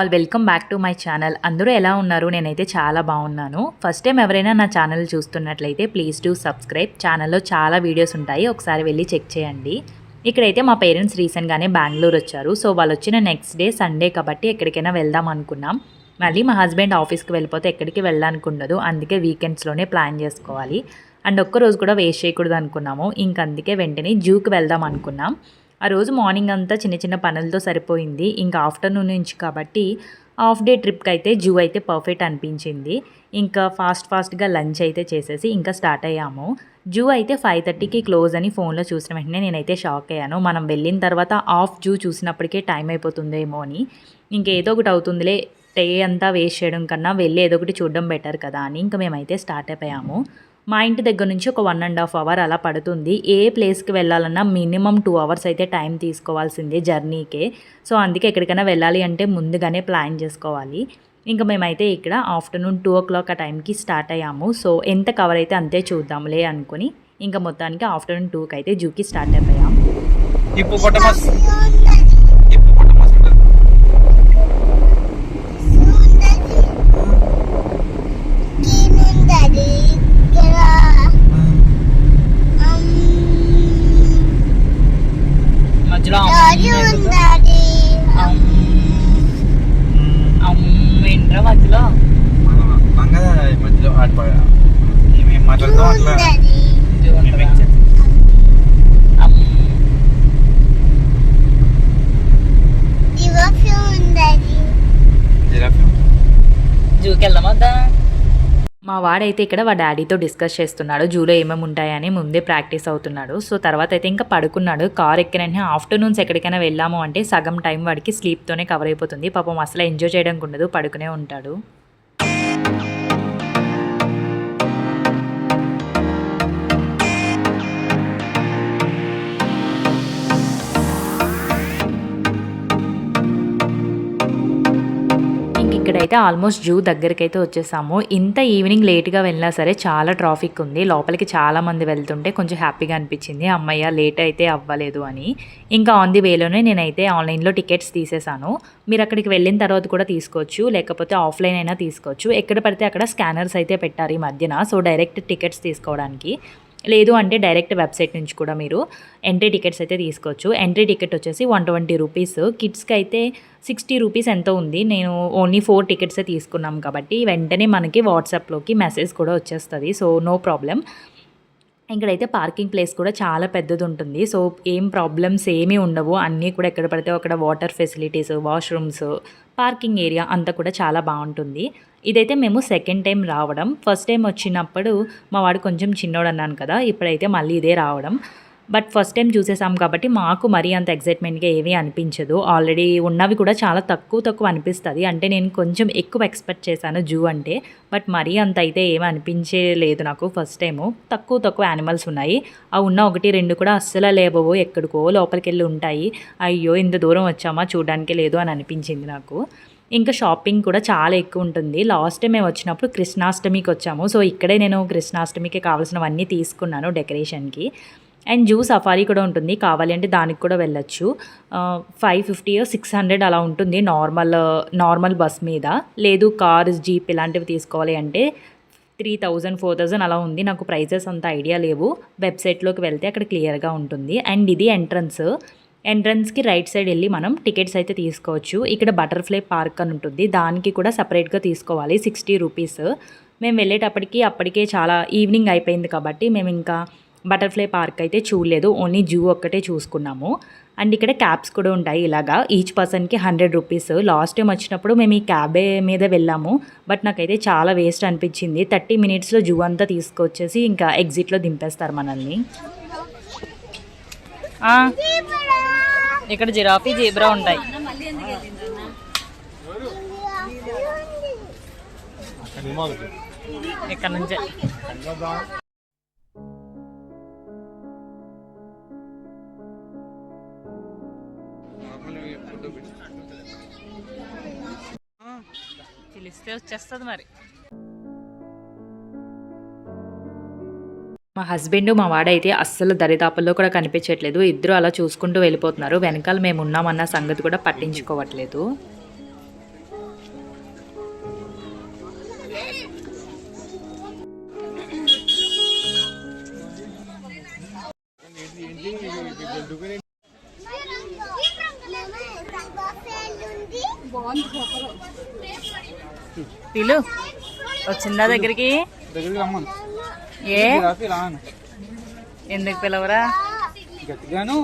All welcome back to my channel. అందరూ ఎలా ఉన్నారు? నేనైతే చాలా బాగున్నాను. ఫస్ట్ టైం ఎవరైనా నా ఛానల్ చూస్తున్నట్లయితే ప్లీజ్ డూ సబ్స్క్రైబ్. ఛానల్లో చాలా వీడియోస్ ఉంటాయి. ఒకసారి వెళ్ళి చెక్ చేయండి. ఇక్కడైతే మా పేరెంట్స్ రీసెంట్గానే బెంగళూరు వచ్చారు. సో వాళ్ళు వచ్చిన నెక్స్ట్ డే సండే కాబట్టి ఎక్కడికైనా వెళ్దాం అనుకున్నాం. మళ్ళీ మా హస్బెండ్ ఆఫీస్కి వెళ్ళిపోతే ఎక్కడికి వెళ్ళాలనుకుండదు. ఉండదు అందుకే వీకెండ్స్లోనే ప్లాన్ చేసుకోవాలి. అండ్ ఒక్క రోజు కూడా వేస్ట్ చేయకూడదు అనుకున్నాము ఇంక అందుకే వెంటనే జూకి వెళ్దాం అనుకున్నాం. ఆ రోజు మార్నింగ్ అంతా చిన్న చిన్న పనులతో సరిపోయింది. ఇంకా ఆఫ్టర్నూన్ నుంచి కాబట్టి హాఫ్ డే ట్రిప్కి అయితే జూ అయితే పర్ఫెక్ట్ అనిపించింది. ఇంకా ఫాస్ట్ ఫాస్ట్గా లంచ్ అయితే చేసేసి ఇంకా స్టార్ట్ అయ్యాము. జూ అయితే ఫైవ్ థర్టీకి క్లోజ్ అని ఫోన్లో చూసిన వెంటనే నేనైతే షాక్ అయ్యాను. మనం వెళ్ళిన తర్వాత ఆఫ్ జూ చూసినప్పటికే టైం అయిపోతుందేమో అని. ఇంకేదో ఒకటి అవుతుందిలే టే అంతా వేస్ట్ చేయడం కన్నా వెళ్ళి ఏదో ఒకటి చూడడం బెటర్ కదా అని ఇంకా మేమైతే స్టార్ట్ అయిపోయాము. మా ఇంటి దగ్గర నుంచి ఒక వన్ అండ్ హాఫ్ అవర్ అలా పడుతుంది. ఏ ప్లేస్కి వెళ్ళాలన్నా మినిమం టూ అవర్స్ అయితే టైం తీసుకోవాల్సిందే జర్నీకే. సో అందుకే ఎక్కడికైనా వెళ్ళాలి అంటే ముందుగానే ప్లాన్ చేసుకోవాలి. ఇంకా మేమైతే ఇక్కడ ఆఫ్టర్నూన్ టూ ఓ క్లాక్ ఆ టైంకి స్టార్ట్ అయ్యాము. సో ఎంత కవర్ అయితే అంతే చూద్దాంలే అనుకుని ఇంకా మొత్తానికి ఆఫ్టర్నూన్ టూకి అయితే జూకి స్టార్ట్ అయిపోయాం. మేము మాట్లాడుతాం అట్లా జిరాఫీ జూకి వెళ్దామద్దా మా వాడైతే ఇక్కడ వాళ్ళ డాడీతో డిస్కస్ చేస్తున్నాడు జూలో ఏమేమి ఉంటాయని ముందే ప్రాక్టీస్ అవుతున్నాడు. సో తర్వాత అయితే ఇంకా పడుకున్నాడు. కార్ ఎక్కిన ఆఫ్టర్నూన్స్ ఎక్కడికైనా వెళ్ళాము అంటే సగం టైం వాడికి స్లీప్తోనే కవర్ అయిపోతుంది. పాపం అసలు ఎంజాయ్ చేయడానికి ఉండదు పడుకునే ఉంటాడు. ఇక్కడైతే ఆల్మోస్ట్ జూ దగ్గరికి అయితే వచ్చేసాము. ఇంత ఈవినింగ్ లేట్గా వెళ్ళినా సరే చాలా ట్రాఫిక్ ఉంది. లోపలికి చాలా మంది వెళ్తుంటే కొంచెం హ్యాపీగా అనిపించింది. అమ్మయ్య లేట్ అయితే అవ్వలేదు అని. ఇంకా ఆన్ ది వేలోనే నేనైతే ఆన్లైన్లో టికెట్స్ తీసేసాను. మీరు అక్కడికి వెళ్ళిన తర్వాత కూడా తీసుకోవచ్చు. లేకపోతే ఆఫ్లైన్ అయినా తీసుకోవచ్చు. ఎక్కడ పడితే అక్కడ స్కానర్స్ అయితే పెట్టారు ఈ మధ్యన. సో డైరెక్ట్ టికెట్స్ తీసుకోవడానికి. లేదు అంటే డైరెక్ట్ వెబ్సైట్ నుంచి కూడా మీరు ఎంట్రీ టికెట్స్ అయితే తీసుకోవచ్చు. ఎంట్రీ టికెట్ వచ్చేసి వన్ ట్వంటీ రూపీస్. కిడ్స్కి అయితే సిక్స్టీ రూపీస్ ఎంతో ఉంది. నేను ఓన్లీ ఫోర్ టికెట్సే తీసుకున్నాం కాబట్టి వెంటనే మనకి వాట్సాప్లోకి మెసేజ్ కూడా వచ్చేస్తుంది. సో నో ప్రాబ్లం ఇక్కడైతే పార్కింగ్ ప్లేస్ కూడా చాలా పెద్దది ఉంటుంది. సో ఏం ప్రాబ్లమ్స్ ఏమీ ఉండవు. అన్నీ కూడా ఎక్కడ పడితే అక్కడ water facilities washrooms parking area అంతా కూడా చాలా బాగుంటుంది. ఇదైతే మేము సెకండ్ టైం రావడం. ఫస్ట్ టైం వచ్చినప్పుడు మా వాడు కొంచెం చిన్నోడు అన్నాను కదా ఇప్పుడైతే మళ్ళీ ఇదే రావడం. బట్ ఫస్ట్ టైం చూసేసాం కాబట్టి మాకు మరీ అంత ఎక్సైట్మెంట్గా ఏమీ అనిపించదు. ఆల్రెడీ ఉన్నవి కూడా చాలా తక్కువ తక్కువ అనిపిస్తుంది. అంటే నేను కొంచెం ఎక్కువ ఎక్స్పెక్ట్ చేశాను జూ అంటే. బట్ మరీ అంత అయితే ఏమీ అనిపించలేదు నాకు ఫస్ట్ టైము తక్కువ తక్కువ యానిమల్స్ ఉన్నాయి. ఆ ఉన్న ఒకటి రెండు కూడా అస్సలు లేవవు. ఎక్కడికో లోపలికి వెళ్ళి ఉంటాయి. అయ్యో ఇంత దూరం వచ్చామా? చూడడానికి లేదు అని అనిపించింది నాకు. ఇంకా షాపింగ్ కూడా చాలా ఎక్కువ ఉంటుంది. లాస్ట్ టైం మేము వచ్చినప్పుడు కృష్ణాష్టమికి వచ్చాము. సో ఇక్కడే నేను కృష్ణాష్టమికి కావాల్సినవన్నీ తీసుకున్నాను డెకరేషన్కి. అండ్ జూ సఫారీ కూడా ఉంటుంది. కావాలి అంటే దానికి కూడా వెళ్ళొచ్చు. ఫైవ్ ఫిఫ్టీ సిక్స్ హండ్రెడ్ అలా ఉంటుంది నార్మల్ నార్మల్ బస్ మీద. లేదు కార్ జీప్ ఇలాంటివి తీసుకోవాలి అంటే త్రీ థౌజండ్ ఫోర్ థౌజండ్ అలా ఉంది. నాకు ప్రైజెస్ అంత ఐడియా లేవు. వెబ్సైట్లోకి వెళ్తే అక్కడ క్లియర్గా ఉంటుంది. అండ్ ఇది ఎంట్రన్స్. ఎంట్రన్స్కి రైట్ సైడ్ వెళ్ళి మనం టికెట్స్ అయితే తీసుకోవచ్చు. ఇక్కడ బటర్ఫ్లై పార్క్ అని ఉంటుంది. దానికి కూడా సపరేట్గా తీసుకోవాలి. Sixty rupees. మేము వెళ్ళేటప్పటికి అప్పటికే చాలా ఈవినింగ్ అయిపోయింది కాబట్టి మేము ఇంకా బటర్ఫ్లై పార్క్ అయితే చూడలేదు. ఓన్లీ జూ ఒక్కటే చూసుకున్నాము. అండ్ ఇక్కడ క్యాబ్స్ కూడా ఉంటాయి ఇలాగా. ఈచ్ పర్సన్కి హండ్రెడ్ రూపీస్. లాస్ట్ టైం వచ్చినప్పుడు మేము ఈ క్యాబే మీద వెళ్ళాము. బట్ నాకైతే చాలా వేస్ట్ అనిపించింది. థర్టీ మినిట్స్లో జూ అంతా తీసుకొచ్చేసి ఇంకా ఎగ్జిట్లో దింపేస్తారు మనల్ని. ఇక్కడ జిరాఫీ జీబ్రా ఉంటాయి. ఇక్కడ నుంచే. పిలిస్తే వచ్చేస్తుంది మరి. మా హస్బెండ్ మా వాడైతే అస్సలు దరిదాపుల్లో కూడా కనిపించట్లేదు. ఇద్దరు అలా చూసుకుంటూ వెళ్ళిపోతున్నారు. వెనకాల మేము ఉన్నామన్న సంగతి కూడా పట్టించుకోవట్లేదు. పిలు వచ్చిందా దగ్గరికి. ఏ? ఎందుకు పిలవరా? గట్టిగాను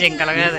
జింకల కాదు.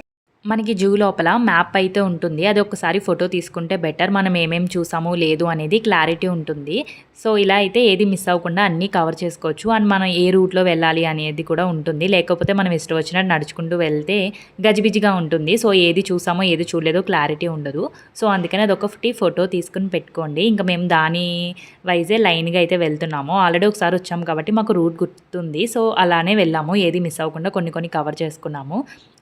మనకి జూ లోపల మ్యాప్ అయితే ఉంటుంది. అది ఒకసారి ఫోటో తీసుకుంటే బెటర్. మనం ఏమేమి చూసాము లేదు అనేది క్లారిటీ ఉంటుంది. సో ఇలా అయితే ఏది మిస్ అవ్వకుండా అన్నీ కవర్ చేసుకోవచ్చు. అండ్ మనం ఏ రూట్లో వెళ్ళాలి అనేది కూడా ఉంటుంది. లేకపోతే మనం ఇష్టం వచ్చినట్టు నడుచుకుంటూ వెళ్తే గజిబిజిగా ఉంటుంది. సో ఏది చూసామో ఏది చూడలేదో క్లారిటీ ఉండదు. సో అందుకని అది ఒకటి ఫోటో తీసుకుని పెట్టుకోండి. ఇంకా మేము దాని వైజే లైన్గా అయితే వెళ్తున్నాము. ఆల్రెడీ ఒకసారి వచ్చాము కాబట్టి మాకు రూట్ గుర్తుంది. సో అలానే వెళ్ళాము. ఏది మిస్ అవ్వకుండా కొన్ని కొన్ని కవర్ చేసుకున్నాము.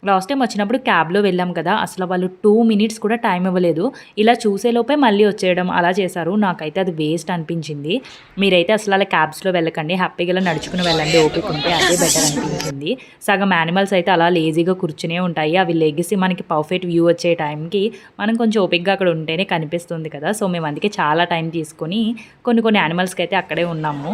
లాస్ట్ టైం వచ్చినప్పుడు క్యాబ్లో వెళ్ళాం కదా అసలు వాళ్ళు టూ మినిట్స్ కూడా టైం ఇవ్వలేదు. ఇలా చూసేలోపే మళ్ళీ వచ్చేయడం అలా చేశారు. నాకైతే అది వేస్ట్ అనిపించింది. మీరైతే అసలు అలా క్యాబ్స్లో వెళ్ళకండి హ్యాపీగా ఇలా నడుచుకుని వెళ్ళండి ఓపిక ఉంటే అదే బెటర్ అనిపించింది. సగం యానిమల్స్ అయితే అలా లేజీగా కూర్చునే ఉంటాయి. అవి లెగిసి మనకి పర్ఫెక్ట్ వ్యూ వచ్చే టైంకి మనం కొంచెం ఓపిక్గా అక్కడ ఉంటేనే కనిపిస్తుంది కదా. సో మేము అందుకే చాలా టైం తీసుకొని కొన్ని కొన్ని యానిమల్స్కి అయితే అక్కడే ఉన్నాము.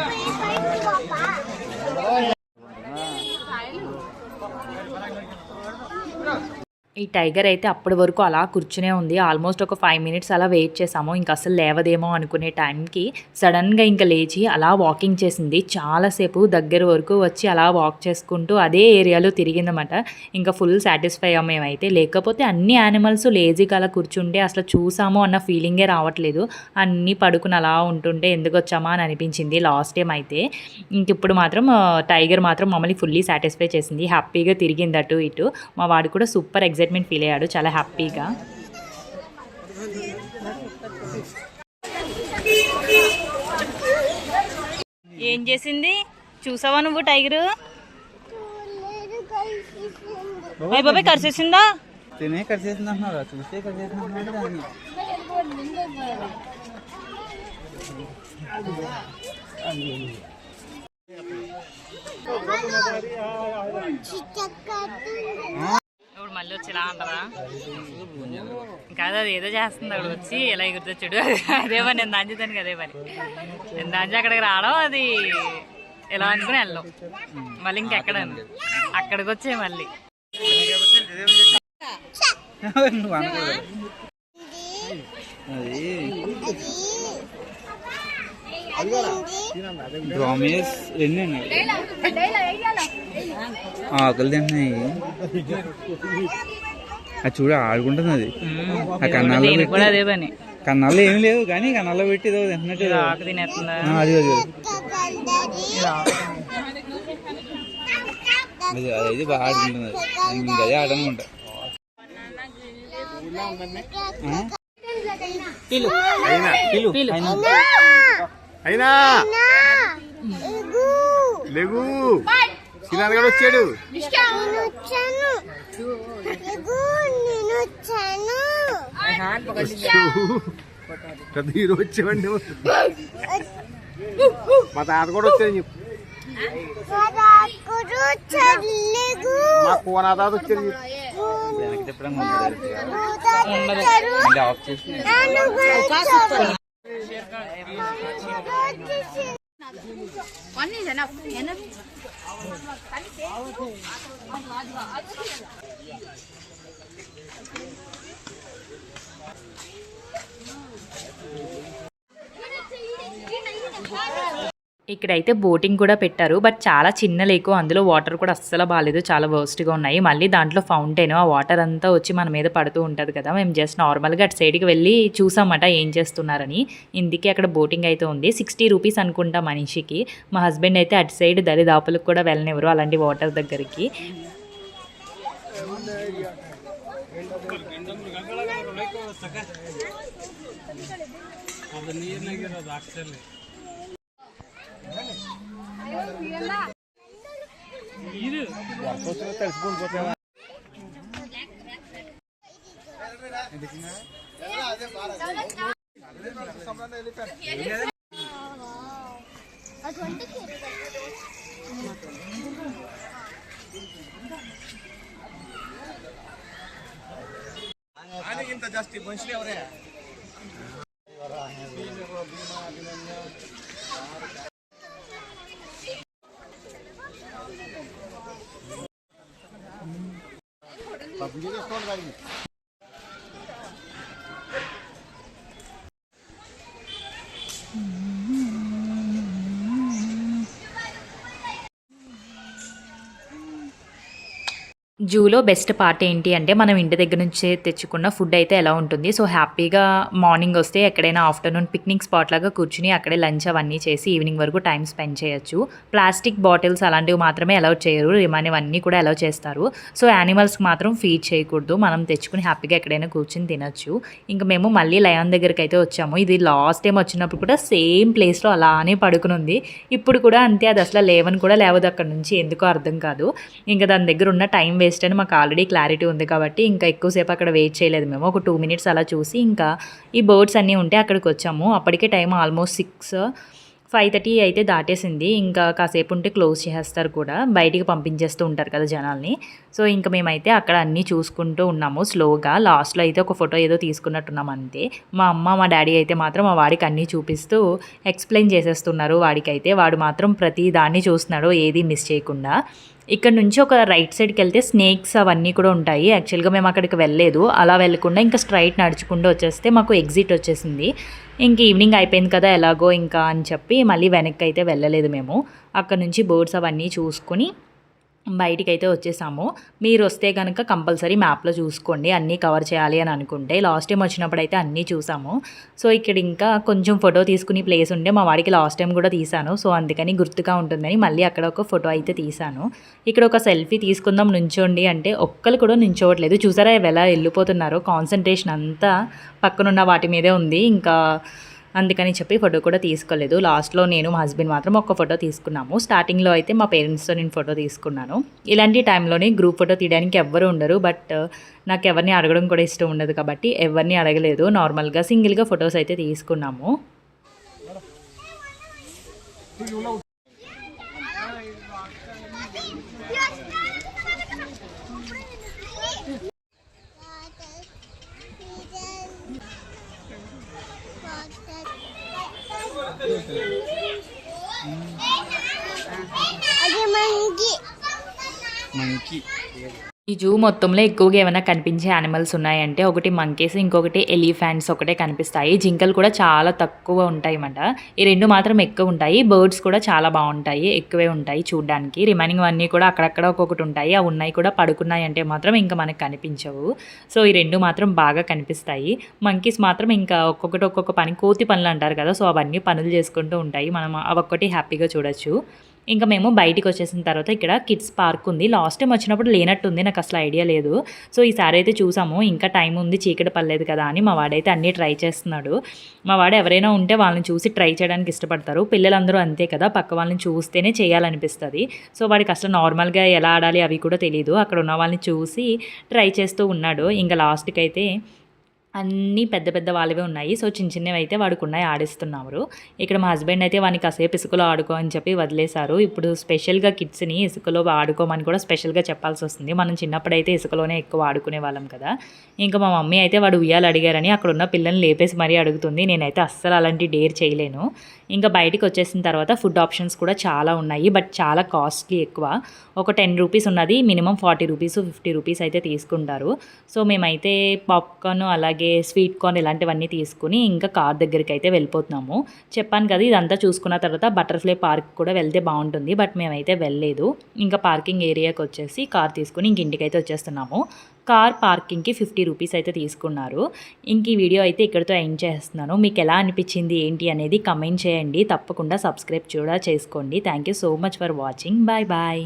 ఈ టైగర్ అయితే అప్పటి వరకు అలా కూర్చునే ఉంది. ఆల్మోస్ట్ ఒక ఫైవ్ మినిట్స్ అలా వెయిట్ చేసాము ఇంకా అసలు లేవదేమో అనుకునే టైంకి సడన్గా ఇంకా లేచి అలా వాకింగ్ చేసింది. చాలాసేపు దగ్గర వరకు వచ్చి అలా వాక్ చేసుకుంటూ అదే ఏరియాలో తిరిగిందన్నమాట. ఇంకా ఫుల్ సాటిస్ఫై అయ్యాం మేమైతే. లేకపోతే అన్ని యానిమల్స్ లేజీగా అలా కూర్చుంటే అసలు చూసాము అన్న ఫీలింగే రావట్లేదు. అన్నీ పడుకుని అలా ఉంటుంటే ఎందుకు వచ్చామా అని అనిపించింది లాస్ట్ టైం అయితే. ఇంక ఇప్పుడు మాత్రం టైగర్ మాత్రం మమ్మల్ని ఫుల్లీ సాటిస్ఫై చేసింది. హ్యాపీగా తిరిగింది అటు ఇటు. మా వాడు కూడా సూపర్ ఎగ్జామ్ ఎగ్జైట్మెంట్ ఫీల్ అయ్యాడు చాలా హ్యాపీగా. ఏం చేసింది? చూసావా నువ్వు టైగరు? అయ్య బాబాయ్ కరిచేసిందా తినే కట్ చేసింది అంటున్నారా చూస్తే అంటున్నాడు దాన్ని మళ్ళీ వచ్చి ఇలా అంటారా కాదు అది ఏదో చేస్తుంది అక్కడ వచ్చి ఎలా ఎగురుతో చూడు. అదే పని నేను దంచుతాను అదే పని. నేను దంచి అక్కడికి రావడం అది ఎలా అనుకుని వెళ్ళం మళ్ళీ ఇంకెక్కడ? అక్కడికి వచ్చే మళ్ళీ. అది. డ్రామేస్ ఎన్ని ఆకలి తింటున్నాయి అది చూడ ఆడుకుంటుంది అది ఆ కన్నాల్లో నేను కూడా పెట్టి అదే పని. కన్నాల్లో ఏమి లేవు కానీ కన్నాల్లో పెట్టి ఏదో తింటున్నట్టు ఆ, అది అది అది బాగా ఆడుకుంటుంది అది ఇంకా అదే ఆడనుకుంటా పిలు. పిలు. అయినా? లేగు. శ్రీనాథ్ గారు వచ్చాడు. పెద్ద హీరో వచ్చామండి మా తాత కూడా వచ్చాడు. చెప్పు మా కోనా తాత వచ్చాడు. చెప్పు వెనక్కి తిప్పడం ఉండదు మళ్ళీ ఆఫ్ చేసి ఇక్కడైతే బోటింగ్ కూడా పెట్టారు. బట్ చాలా చిన్న లేకు అందులో వాటర్ కూడా అస్సలు బాగాలేదు చాలా వర్స్ట్గా ఉన్నాయి. మళ్ళీ దాంట్లో ఫౌంటైన్ ఆ వాటర్ అంతా వచ్చి మన మీద పడుతూ ఉంటుంది కదా. మేము జస్ట్ నార్మల్గా అటు సైడ్కి వెళ్ళి చూసామట ఏం చేస్తున్నారని. ఇందుకే అక్కడ బోటింగ్ అయితే ఉంది. సిక్స్టీ రూపీస్ అనుకుంటా మనిషికి. మా హస్బెండ్ అయితే అటు సైడ్ దరిదాపులకు కూడా వెళ్ళనివ్వరు అలాంటి వాటర్ దగ్గరికి. ఇంత జాస్తి మనుషులు ఎవరే? పబ్లిక్ చేసుకోండి జూలో బెస్ట్ పార్ట్ ఏంటి అంటే మనం ఇంటి దగ్గర నుంచి తెచ్చుకున్న ఫుడ్ అయితే ఎలా ఉంటుంది. సో హ్యాపీగా మార్నింగ్ వస్తే ఎక్కడైనా ఆఫ్టర్నూన్ పిక్నిక్ స్పాట్ లాగా కూర్చుని అక్కడే లంచ్ అవన్నీ చేసి ఈవినింగ్ వరకు టైం స్పెండ్ చేయొచ్చు. ప్లాస్టిక్ బాటిల్స్ అలాంటివి మాత్రమే అలౌ చేయరు. రిమైనివన్నీ కూడా అలౌ చేస్తారు. సో యానిమల్స్కి మాత్రం ఫీడ్ చేయకూడదు. మనం తెచ్చుకుని హ్యాపీగా ఎక్కడైనా కూర్చుని తినొచ్చు. ఇంకా మేము మళ్ళీ లయన్ దగ్గరికి అయితే వచ్చాము. ఇది లాస్ట్ టైం వచ్చినప్పుడు కూడా సేమ్ ప్లేస్లో అలానే పడుకుని ఉంది ఇప్పుడు కూడా అంతే. అది అసలు లేవని కూడా లేవదు అక్కడ నుంచి. ఎందుకో అర్థం కాదు. ఇంకా దాని దగ్గర ఉన్న టైం వేస్ట్ అని మాకు ఆల్రెడీ క్లారిటీ ఉంది కాబట్టి ఇంకా ఎక్కువసేపు అక్కడ వెయిట్ చేయలేదు మేము. ఒక టూ మినిట్స్ అలా చూసి ఇంకా ఈ బర్డ్స్ అన్నీ ఉంటే అక్కడికి వచ్చాము. అప్పటికే time almost six five thirty అయితే దాటేసింది. ఇంకా కాసేపు ఉంటే క్లోజ్ చేసేస్తారు కూడా. బయటికి పంపించేస్తూ ఉంటారు కదా జనాల్ని. సో ఇంకా మేమైతే అక్కడ అన్నీ చూసుకుంటూ ఉన్నాము స్లోగా. లాస్ట్లో అయితే ఒక ఫోటో ఏదో తీసుకున్నట్టున్నాం అంతే. మా అమ్మ మా డాడీ అయితే మాత్రం మా వాడికి అన్నీ చూపిస్తూ ఎక్స్ప్లెయిన్ చేసేస్తున్నారు వాడికైతే. వాడు మాత్రం ప్రతి దాన్ని చూస్తున్నాడు ఏది మిస్ చేయకుండా. ఇక్కడ నుంచి ఒక రైట్ సైడ్కి వెళ్తే స్నేక్స్ అవన్నీ కూడా ఉంటాయి. యాక్చువల్గా మేము అక్కడికి వెళ్ళలేదు. అలా వెళ్ళకుండా ఇంకా స్ట్రైట్ నడుచుకుంటూ వచ్చేస్తే మాకు ఎగ్జిట్ వచ్చేసింది. ఇంక ఈవినింగ్ అయిపోయింది కదా ఎలాగో ఇంకా అని చెప్పి మళ్ళీ వెనక్కి అయితే వెళ్ళలేదు మేము. అక్కడ నుంచి బోర్డ్స్ అవన్నీ చూసుకొని బయటికి అయితే వచ్చేసాము. మీరు వస్తే కనుక కంపల్సరీ మ్యాప్లో చూసుకోండి. అన్నీ కవర్ చేయాలి అని అనుకుంటే. లాస్ట్ టైం వచ్చినప్పుడు అయితే అన్నీ చూసాము. సో ఇక్కడ ఇంకా కొంచెం ఫోటో తీసుకునే ప్లేస్ ఉండే. మా వాడికి లాస్ట్ టైం కూడా తీసాను. సో అందుకని గుర్తుగా ఉంటుందని మళ్ళీ అక్కడ ఒక ఫోటో అయితే తీసాను. ఇక్కడ ఒక సెల్ఫీ తీసుకుందాం నుంచోండి అంటే ఒక్కరు కూడా నుంచోవట్లేదు. చూసారా ఎలా వెళ్ళిపోతున్నారో? కాన్సన్ట్రేషన్ అంతా పక్కనున్న వాటి మీదే ఉంది. ఇంకా అందుకని చెప్పి ఫోటో కూడా తీసుకోలేదు. లాస్ట్లో నేను మా హస్బెండ్ మాత్రం ఒక ఫోటో తీసుకున్నాము. స్టార్టింగ్లో అయితే మా పేరెంట్స్తో నేను ఫోటో తీసుకున్నాను. ఇలాంటి టైంలోనే గ్రూప్ ఫోటో తీయడానికి ఎవ్వరు ఉండరు. బట్ uh, నాకు ఎవరిని అడగడం కూడా ఇష్టం ఉండదు కాబట్టి ఎవరిని అడగలేదు. నార్మల్గా సింగిల్గా ఫొటోస్ అయితే తీసుకున్నాము. మంకీ ఈ జూ మొత్తంలో ఎక్కువగా ఏమైనా కనిపించే యానిమల్స్ ఉన్నాయంటే ఒకటి మంకీస్ ఇంకొకటి ఎలిఫెంట్స్ ఒకటే కనిపిస్తాయి. జింకలు కూడా చాలా తక్కువ ఉంటాయి అన్నమాట ఈ రెండు మాత్రం ఎక్కువ ఉంటాయి. బర్డ్స్ కూడా చాలా బాగుంటాయి ఎక్కువే ఉంటాయి చూడడానికి. రిమైనింగ్ అన్నీ కూడా అక్కడక్కడ ఒక్కొక్కటి ఉంటాయి. అవి ఉన్నాయి కూడా పడుకున్నాయి అంటే మాత్రం ఇంకా మనకు కనిపించవు. సో ఈ రెండు మాత్రం బాగా కనిపిస్తాయి. మంకీస్ మాత్రం ఇంకా ఒక్కొక్కటి ఒక్కొక్క పని కోతి పనులు అంటారు కదా సో అవన్నీ పనులు చేసుకుంటూ ఉంటాయి. మనం అవొక్కటి హ్యాపీగా చూడొచ్చు. ఇంకా మేము బయటికి వచ్చేసిన తర్వాత ఇక్కడ కిడ్స్ పార్క్ ఉంది. లాస్ట్ టైం వచ్చినప్పుడు లేనట్టుంది నాకు అసలు ఐడియా లేదు. సో ఈసారి అయితే చూసాము. ఇంకా టైం ఉంది చీకటి పర్లేదు కదా అని మా వాడైతే అన్నీ ట్రై చేస్తున్నాడు. మా వాడు ఎవరైనా ఉంటే వాళ్ళని చూసి ట్రై చేయడానికి ఇష్టపడతారు. పిల్లలందరూ అంతే కదా పక్క వాళ్ళని చూస్తేనే చేయాలనిపిస్తుంది. సో వాడికి అసలు నార్మల్గా ఎలా ఆడాలి అవి కూడా తెలియదు అక్కడ ఉన్న వాళ్ళని చూసి ట్రై చేస్తూ ఉన్నాడు. ఇంకా లాస్ట్కి అయితే అన్నీ పెద్ద పెద్ద వాళ్ళవే ఉన్నాయి. సో చిన్న చిన్నవి అయితే వాడికి ఉన్నాయి ఆడిస్తున్నారు. ఇక్కడ మా హస్బెండ్ అయితే వానికి కాసేపు ఇసుకలో ఆడుకో అని చెప్పి వదిలేశారు. ఇప్పుడు స్పెషల్గా కిడ్స్ని ఇసుకలో ఆడుకోమని కూడా స్పెషల్గా చెప్పాల్సి వస్తుంది. మనం చిన్నప్పుడు అయితే ఇసుకలోనే ఎక్కువ ఆడుకునే వాళ్ళం కదా. ఇంకా మా మమ్మీ అయితే వాడు ఉయ్యాలు అడిగారని అక్కడ ఉన్న పిల్లల్ని లేపేసి మరీ అడుగుతుంది. నేనైతే అస్సలు అలాంటి డేర్ చేయలేను. ఇంకా బయటికి వచ్చేసిన తర్వాత ఫుడ్ ఆప్షన్స్ కూడా చాలా ఉన్నాయి. బట్ చాలా కాస్ట్లీ ఎక్కువ. ఒక టెన్ రూపీస్ ఉన్నది. Minimum forty rupees fifty rupees అయితే తీసుకుంటారు. సో మేమైతే పాప్కార్న్ అలాగే అలాగే స్వీట్ కార్న్ ఇలాంటివన్నీ తీసుకుని ఇంకా కార్ దగ్గరికి అయితే వెళ్ళిపోతున్నాము. చెప్పాను కదా ఇదంతా చూసుకున్న తర్వాత బటర్ఫ్లై పార్క్ కూడా వెళ్తే బాగుంటుంది. బట్ మేమైతే వెళ్ళలేదు. ఇంకా పార్కింగ్ ఏరియాకి వచ్చేసి కార్ తీసుకుని ఇంక ఇంటికి అయితే వచ్చేస్తున్నాము. కార్ పార్కింగ్కి ఫిఫ్టీ రూపీస్ అయితే తీసుకున్నారు. ఇంక ఈ వీడియో అయితే ఇక్కడితో ఎండ్ చేస్తున్నాను. మీకు ఎలా అనిపించింది ఏంటి అనేది కమెంట్ చేయండి. తప్పకుండా సబ్స్క్రైబ్ కూడా చేసుకోండి. Thank you so much for watching. Bye bye.